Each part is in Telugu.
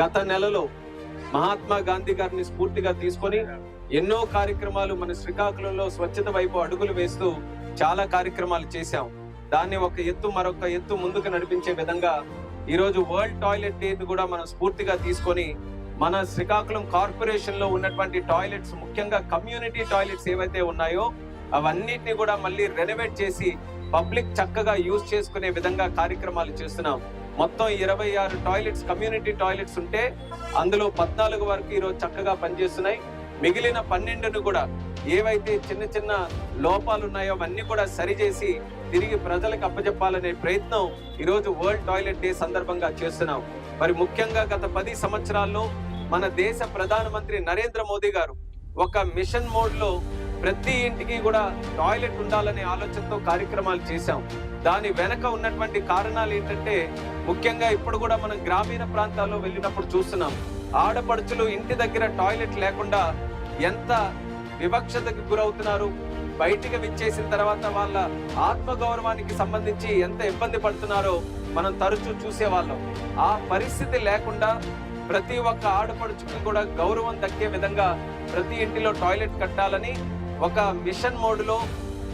గత నెలలో మహాత్మా గాంధీ గారిని స్ఫూర్తిగా తీసుకొని ఎన్నో కార్యక్రమాలు మన శ్రీకాకుళంలో స్వచ్ఛత వైపు అడుగులు వేస్తూ చాలా కార్యక్రమాలు చేశాం. దాన్ని ఒక ఎత్తు మరొక ఎత్తు ముందుకు నడిపించే విధంగా ఈరోజు వరల్డ్ టాయిలెట్ డేని కూడా మనం స్ఫూర్తిగా తీసుకొని మన శ్రీకాకుళం కార్పొరేషన్లో ఉన్నటువంటి టాయిలెట్స్ ముఖ్యంగా కమ్యూనిటీ టాయిలెట్స్ ఏవైతే ఉన్నాయో అవన్నిటిని కూడా మళ్ళీ రెనోవేట్ చేసి పబ్లిక్ చక్కగా యూజ్ చేసుకునే విధంగా కార్యక్రమాలు చేస్తున్నాం. మొత్తం ఇరవై ఆరు టాయిలెట్స్ కమ్యూనిటీ టాయిలెట్స్ ఉంటే అందులో పద్నాలుగు వరకు ఈరోజు చక్కగా పనిచేస్తున్నాయి. మిగిలిన పన్నెండును కూడా ఏవైతే చిన్న చిన్న లోపాలు ఉన్నాయో అవన్నీ కూడా సరిచేసి తిరిగి ప్రజలకు అప్పచెప్పాలనే ప్రయత్నం ఈరోజు వరల్డ్ టాయిలెట్ డే సందర్భంగా చేస్తున్నాం. మరి ముఖ్యంగా గత పది సంవత్సరాల్లో మన దేశ ప్రధానమంత్రి నరేంద్ర మోదీ గారు ఒక మిషన్ మోడ్లో ప్రతి ఇంటికి కూడా టాయిలెట్ ఉండాలనే ఆలోచనతో కార్యక్రమాలు చేశాం. దాని వెనక ఉన్నటువంటి కారణాలు ఏంటంటే ముఖ్యంగా ఇప్పుడు కూడా మనం గ్రామీణ ప్రాంతాల్లో వెళ్ళినప్పుడు చూస్తున్నాం. ఆడపడుచులు ఇంటి దగ్గర టాయిలెట్ లేకుండా ఎంత వివక్షతకు గురవుతున్నారు. బయటికి విచ్చేసిన తర్వాత వాళ్ళ ఆత్మగౌరవానికి సంబంధించి ఎంత ఇబ్బంది పడుతున్నారో మనం తరచూ చూసేవాళ్ళం. ఆ పరిస్థితి లేకుండా ప్రతి ఒక్క ఆడపడుచుకి కూడా గౌరవం దక్కే విధంగా ప్రతి ఇంటిలో టాయిలెట్ కట్టాలని ఒక మిషన్ మోడ్లో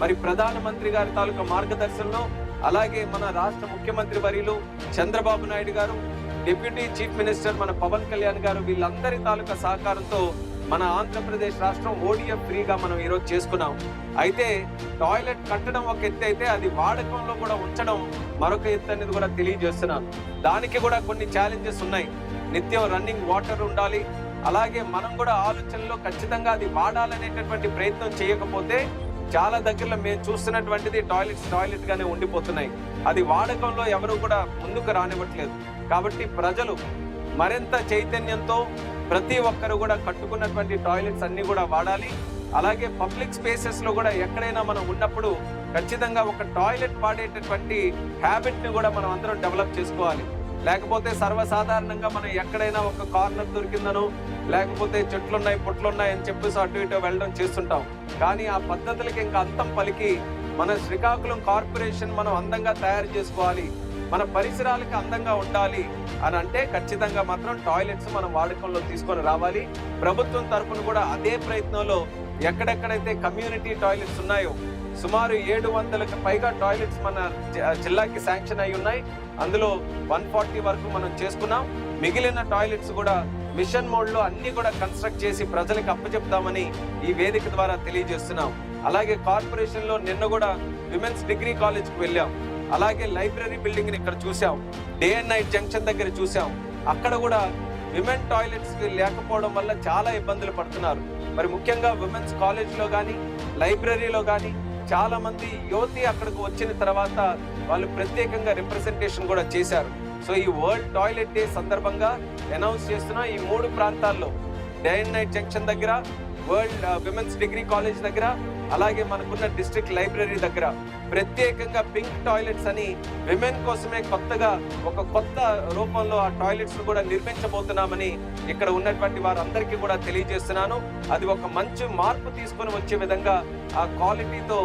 మరి ప్రధానమంత్రి గారి తాలూకా మార్గదర్శనంలో అలాగే మన రాష్ట్ర ముఖ్యమంత్రి వర్యులు చంద్రబాబు నాయుడు గారు డిప్యూటీ చీఫ్ మినిస్టర్ మన పవన్ కళ్యాణ్ గారు వీళ్ళందరి తాలూకా సహకారంతో మన ఆంధ్రప్రదేశ్ రాష్ట్రం ఓడిఎఫ్ ఫ్రీగా మనం ఈరోజు చేసుకున్నాం. అయితే టాయిలెట్ కట్టడం ఒక ఎత్తు అయితే అది వాడకంలో కూడా ఉంచడం మరొక ఎత్తు అనేది కూడా తెలియజేస్తున్నాను. దానికి కూడా కొన్ని ఛాలెంజెస్ ఉన్నాయి. నిత్యం రన్నింగ్ వాటర్ ఉండాలి. అలాగే మనం కూడా ఆలోచనలో ఖచ్చితంగా అది వాడాలనేటటువంటి ప్రయత్నం చేయకపోతే చాలా దగ్గరలో మేము చూస్తున్నటువంటిది టాయిలెట్స్ టాయిలెట్ గానే ఉండిపోతున్నాయి. అది వాడకంలో ఎవరు కూడా ముందుకు రానివ్వట్లేదు. కాబట్టి ప్రజలు మరింత చైతన్యంతో ప్రతి ఒక్కరు కూడా కట్టుకున్నటువంటి టాయిలెట్స్ అన్ని కూడా వాడాలి. అలాగే పబ్లిక్ స్పేసెస్లో కూడా ఎక్కడైనా మనం ఉన్నప్పుడు ఖచ్చితంగా ఒక టాయిలెట్ వాడేటటువంటి హ్యాబిట్ని కూడా మనం అందరం డెవలప్ చేసుకోవాలి. లేకపోతే సర్వసాధారణంగా మనం ఎక్కడైనా ఒక కార్నర్ దొరికిందనో లేకపోతే చెట్లున్నాయి పుట్లున్నాయి అని చెప్పేసి అటు ఇటు వెళ్ళడం చేస్తుంటాం. కానీ ఆ పద్ధతులకి ఇంకా అంతం పలికి మన శ్రీకాకుళం కార్పొరేషన్ మనం అందంగా తయారు చేసుకోవాలి మన పరిసరాలకి అందంగా ఉండాలి అని అంటే ఖచ్చితంగా మాత్రం టాయిలెట్స్ మనం వాడకంలో తీసుకొని రావాలి. ప్రభుత్వం తరఫున కూడా అదే ప్రయత్నంలో ఎక్కడెక్కడైతే కమ్యూనిటీ టాయిలెట్స్ ఉన్నాయో సుమారు ఏడు వందలకు పైగా టాయిలెట్స్ మన జిల్లాకి శాంక్షన్ అయి ఉన్నాయి. అందులో వన్ ఫార్టీ వరకు మనం చేసుకున్నాం. మిగిలిన టాయిలెట్స్ కూడా మిషన్ మోడ్లో అన్ని కూడా కన్స్ట్రక్ట్ చేసి ప్రజలకు అప్పచెప్తామని ఈ వేదిక ద్వారా తెలియజేస్తున్నాం. అలాగే కార్పొరేషన్లో నిన్న కూడా విమెన్స్ డిగ్రీ కాలేజ్కి వెళ్ళాం. అలాగే లైబ్రరీ బిల్డింగ్ని ఇక్కడ చూసాం డే అండ్ నైట్ జంక్షన్ దగ్గర చూసాం అక్కడ కూడా విమెన్ టాయిలెట్స్ లేకపోవడం వల్ల చాలా ఇబ్బందులు పడుతున్నారు. మరి ముఖ్యంగా విమెన్స్ కాలేజ్లో కానీ లైబ్రరీలో కానీ చాలా మంది యువతి అక్కడికి వచ్చిన తర్వాత వాళ్ళు ప్రత్యేకంగా రిప్రజెంటేషన్ కూడా చేశారు. సో ఈ వరల్డ్ టాయిలెట్ డే సందర్భంగా అనౌన్స్ చేస్తున్న ఈ మూడు ప్రాంతాల్లో డే అండ్ నైట్ జంక్షన్ దగ్గర వరల్డ్ విమెన్స్ డిగ్రీ కాలేజ్ దగ్గర అలాగే మనకున్న డిస్ట్రిక్ట్ లైబ్రరీ దగ్గర ప్రత్యేకంగా పింక్ టాయిలెట్స్ అని విమెన్ కోసమే కొత్తగా ఒక కొత్త రూపంలో ఆ టాయిలెట్స్ కూడా నిర్మించబోతున్నామని ఇక్కడ ఉన్నటువంటి వారందరికీ కూడా తెలియజేస్తున్నాను. అది ఒక మంచి మార్పు తీసుకొని వచ్చే విధంగా ఆ క్వాలిటీతో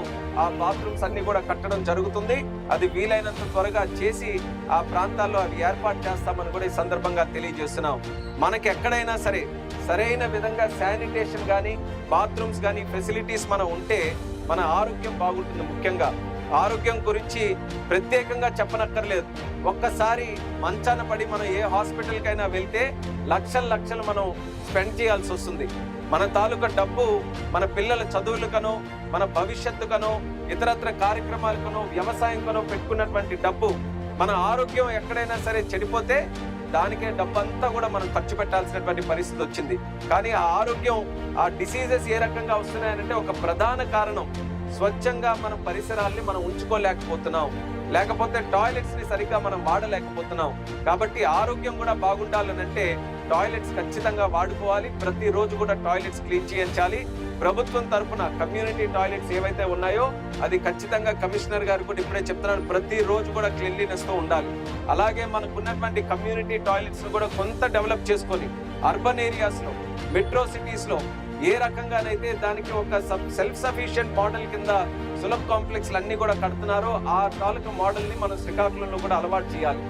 ఆ బాత్రూమ్స్ అన్ని కూడా కట్టడం జరుగుతుంది. అది వీలైనంత త్వరగా చేసి ఆ ప్రాంతాల్లో అవి ఏర్పాటు చేస్తామని కూడా ఈ సందర్భంగా తెలియజేస్తున్నాం. మనకి ఎక్కడైనా సరే సరైన విధంగా శానిటేషన్ కానీ బాత్రూమ్స్ కానీ ఫెసిలిటీస్ మనం ఉంటే మన ఆరోగ్యం బాగుంటుంది ముఖ్యంగా. ఆరోగ్యం గురించి ప్రత్యేకంగా చెప్పనక్కర్లేదు. ఒక్కసారి మంచాన పడి మనం ఏ హాస్పిటల్కైనా వెళ్తే లక్షల లక్షలు మనం స్పెండ్ చేయాల్సి వస్తుంది. మన తాలూకా డబ్బు మన పిల్లల చదువులకనో మన భవిష్యత్తుకనో ఇతరత్ర కార్యక్రమాలకనో వ్యవసాయంకనో పెట్టుకున్నటువంటి డబ్బు మన ఆరోగ్యం ఎక్కడైనా సరే చెడిపోతే దానికే డబ్బంతా కూడా మనం ఖర్చు పెట్టాల్సినటువంటి పరిస్థితి వచ్చింది. కానీ ఆ ఆరోగ్యం ఆ డిసీజెస్ ఏ రకంగా వస్తున్నాయంటే ఒక ప్రధాన కారణం స్వచ్ఛంగా మన పరిసరాల్ని మనం ఉంచుకోలేకపోతున్నాం. లేకపోతే టాయిలెట్స్ని సరిగ్గా మనం వాడలేకపోతున్నాం. కాబట్టి ఆరోగ్యం కూడా బాగుండాలని అంటే టాయిలెట్స్ ఖచ్చితంగా వాడుకోవాలి. ప్రతిరోజు కూడా టాయిలెట్స్ క్లీన్ చేయించాలి. ప్రభుత్వం తరఫున కమ్యూనిటీ టాయిలెట్స్ ఏవైతే ఉన్నాయో అది ఖచ్చితంగా కమిషనర్ గారు కూడా ఇప్పుడే చెప్తున్నాను ప్రతి రోజు కూడా క్లీన్లీనెస్తో ఉండాలి. అలాగే మనకు ఉన్నటువంటి కమ్యూనిటీ టాయిలెట్స్ కూడా కొంత డెవలప్ చేసుకొని అర్బన్ ఏరియాస్లో మెట్రో సిటీస్లో ఏ రకంగానైతే దానికి ఒక సెల్ఫ్ సఫిషియెంట్ మోడల్ కింద సులభ్ కాంప్లెక్స్ అన్ని కూడా కడుతున్నారో ఆ తాలూకా మోడల్ని మనం శ్రీకాకుళంలో కూడా అలవాటు చేయాలి.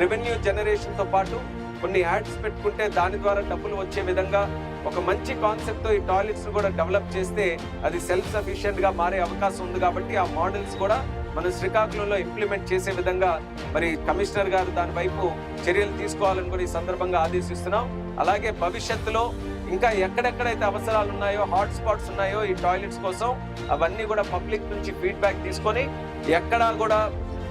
రెవెన్యూ జనరేషన్తో పాటు కొన్ని యాడ్స్ పెట్టుకుంటే దాని ద్వారా డబ్బులు వచ్చే విధంగా ఒక మంచి కాన్సెప్ట్తో ఈ టాయిలెట్స్ కూడా డెవలప్ చేస్తే అది సెల్ఫ్ సఫిషియెంట్గా మారే అవకాశం ఉంది కాబట్టి ఆ మోడల్స్ కూడా మనం శ్రీకాకుళంలో ఇంప్లిమెంట్ చేసే విధంగా మరి కమిషనర్ గారు దాని వైపు చర్యలు తీసుకోవాలని కూడా ఈ సందర్భంగా ఆదేశిస్తున్నాం. అలాగే భవిష్యత్తులో ఇంకా ఎక్కడెక్కడైతే అవసరాలు ఉన్నాయో హాట్ స్పాట్స్ ఉన్నాయో ఈ టాయిలెట్స్ కోసం అవన్నీ కూడా పబ్లిక్ నుంచి ఫీడ్బ్యాక్ తీసుకొని ఎక్కడా కూడా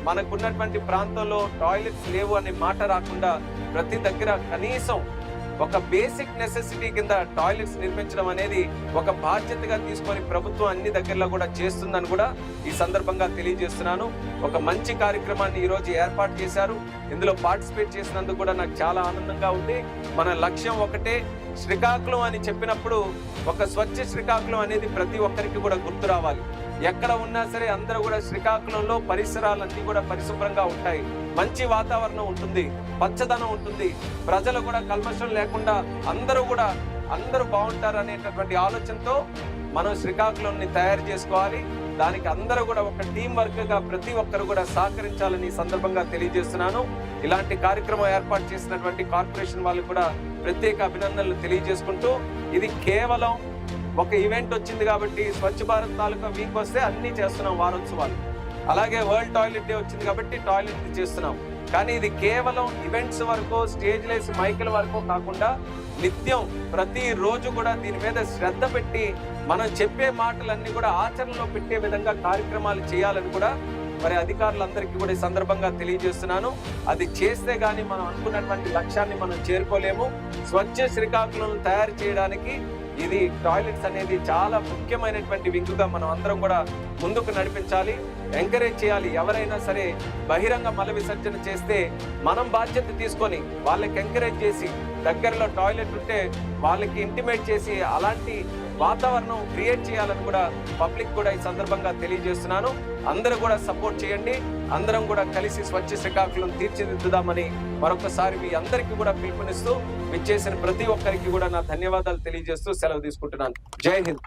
మనకున్నటువంటి ప్రాంతంలో టాయిలెట్స్ లేవు అనే మాట రాకుండా ప్రతి దగ్గర కనీసం ఒక బేసిక్ నెసెసిటీ కింద టాయిలెట్స్ నిర్మించడం అనేది ఒక బాధ్యతగా తీసుకొని ప్రభుత్వం అన్ని దగ్గరలో కూడా చేస్తుందని కూడా ఈ సందర్భంగా తెలియజేస్తున్నాను. ఒక మంచి కార్యక్రమాన్ని ఈరోజు ఏర్పాటు చేశారు. ఇందులో పార్టిసిపేట్ చేసినందుకు కూడా నాకు చాలా ఆనందంగా ఉంది. మన లక్ష్యం ఒకటే శ్రీకాకుళం అని చెప్పినప్పుడు ఒక స్వచ్ఛ శ్రీకాకుళం అనేది ప్రతి ఒక్కరికి కూడా గుర్తు రావాలి. ఎక్కడ ఉన్నా సరే అందరూ కూడా శ్రీకాకుళంలో పరిసరాలన్నీ కూడా పరిశుభ్రంగా ఉంటాయి. మంచి వాతావరణం ఉంటుంది పచ్చదనం ఉంటుంది. ప్రజలు కూడా కల్మషం లేకుండా అందరూ కూడా అందరూ బాగుంటారు అనేటటువంటి ఆలోచనతో మనం శ్రీకాకుళంని తయారు చేసుకోవాలి. దానికి అందరూ కూడా ఒక టీం వర్క్గా ప్రతి ఒక్కరు కూడా సహకరించాలని సందర్భంగా తెలియజేస్తున్నాను. ఇలాంటి కార్యక్రమం ఏర్పాటు చేసినటువంటి కార్పొరేషన్ వాళ్ళకు కూడా ప్రత్యేక అభినందనలు తెలియజేసుకుంటూ ఇది కేవలం ఒక ఈవెంట్ వచ్చింది కాబట్టి స్వచ్ఛ భారత్ తాలూకా వీక్ వస్తే అన్ని చేస్తున్నాం వారోత్సవాలు. అలాగే వరల్డ్ టాయిలెట్ డే వచ్చింది కాబట్టి టాయిలెట్ చేస్తున్నాం. కానీ ఇది కేవలం ఈవెంట్స్ వరకు స్టేజ్ లేసి మైకుల వరకు కాకుండా నిత్యం ప్రతి రోజు కూడా దీని మీద శ్రద్ధ పెట్టి మనం చెప్పే మాటలన్నీ కూడా ఆచరణలో పెట్టే విధంగా కార్యక్రమాలు చేయాలని కూడా మరి అధికారులందరికీ కూడా ఈ సందర్భంగా తెలియజేస్తున్నాను. అది చేస్తే గానీ మనం అనుకున్నటువంటి లక్ష్యాన్ని మనం చేరుకోలేము. స్వచ్ఛ శ్రీకాకుళం తయారు చేయడానికి ఇది టాయిలెట్స్ అనేది చాలా ముఖ్యమైనటువంటి వింగుగా మనం అందరం కూడా ముందుకు నడిపించాలి ఎంకరేజ్ చేయాలి. ఎవరైనా సరే బహిరంగ మల విసర్జన చేస్తే మనం బాధ్యత తీసుకొని వాళ్ళకి ఎంకరేజ్ చేసి దగ్గరలో టాయిలెట్ ఉంటే వాళ్ళకి ఇంటిమేట్ చేసి అలాంటి వాతావరణం క్రియేట్ చేయాలని కూడా పబ్లిక్ కూడా ఈ సందర్భంగా తెలియజేస్తున్నాను. అందరూ కూడా సపోర్ట్ చేయండి. అందరం కూడా కలిసి స్వచ్ఛ శ్రీకాకుళం తీర్చిదిద్దుదామని మరొకసారి మీ అందరికీ కూడా పిలుపునిస్తూ విచ్చేసిన ప్రతి ఒక్కరికి కూడా నా ధన్యవాదాలు తెలియజేస్తూ సెలవు తీసుకుంటున్నాను. జై హింద్.